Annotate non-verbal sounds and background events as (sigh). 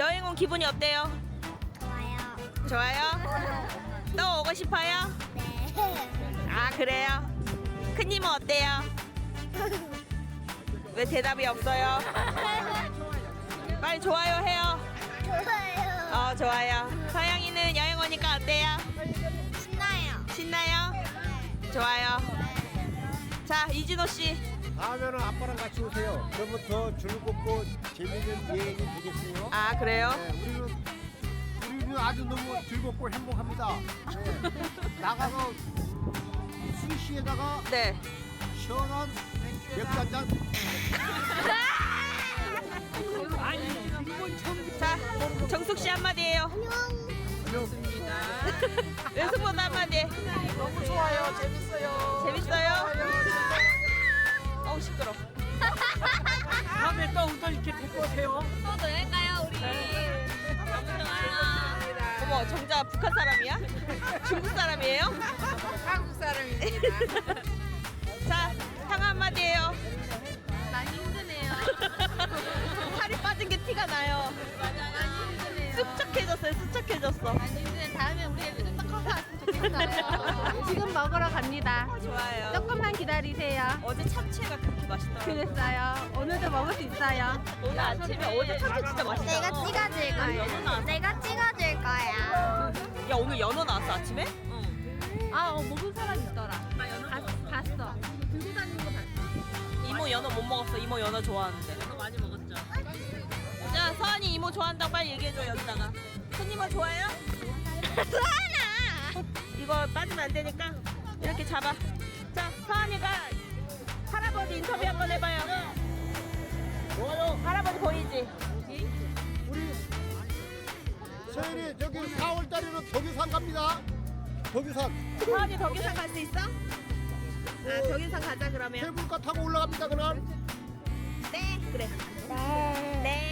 여행 온 기분이 어때요? 좋아요. 좋아요? (laughs) 또 오고 싶어요? 네. 아 그래요? 큰님은 어때요? (laughs) 왜 대답이 없어요? 빨리 좋아요 해요. 좋아요. 어 좋아요. 서양이는 여행 오니까 어때요? 신나요. 신나요? 좋아요. 자 이진호 씨. 다음에는 아빠랑 같이 오세요. 그러면 더 즐겁고 재밌는 여행이 되겠어요. 아 그래요? 네, 우리는 우리는 아주 너무 즐겁고 행복합니다. 네. 나가서 스시에다가 네. 시원한 맥주 한 잔. 자 정숙 씨 한마디 해요. 연습보다 한마디. 너무 좋아요. 재밌어요. 재밌어요? 어우 시끄러. 다음에 또 우선 이렇게 데리고 오세요. 또 여행 가 정자 북한 사람이야? 중국 사람이에요? 한국 사람입니다. 자 상아 한마디 해요. 많이 힘드네요. 살이 빠진 게 티가 나요. 많이 힘드네요. 수척해졌어요. 수척해졌어. 많이 힘드네. 다음에 우리 좀더 커서 왔으면 좋겠어요. 지금 먹으러 갑니다. 좋아요. 조금만 기다리세요. 어제 참치가 그렇게 맛있더라고요. 그랬어요. 오늘도 먹을 수 있어요. 오늘 아침에 어제 참치 진짜 맛있다. 내가 찍어줄 거야. 내가 아, 어, 먹은 사람 있더라. 봤, 봤어. 들고 다니는 거 봤어. 이모 연어 못 먹었어. 이모 연어 좋아하는데. 연어 많이 먹었죠. 자 서한이 이모 좋아한다고 빨리 얘기해줘 여기다가. 손님은 좋아요? 수아나. 이거 빠지면 안 되니까 이렇게 잡아. 자 서한이가 할아버지 인터뷰 한번 해봐요. 좋아요. 할아버지 보이지? 우리 서현이 저기 4월 달에는 덕유산 갑니다. 덕유산. 서한이 덕유산 갈 수 있어? 아 덕유산 가자 그러면. 케이블카 타고 올라갑니다 그날. 네 그래. 네.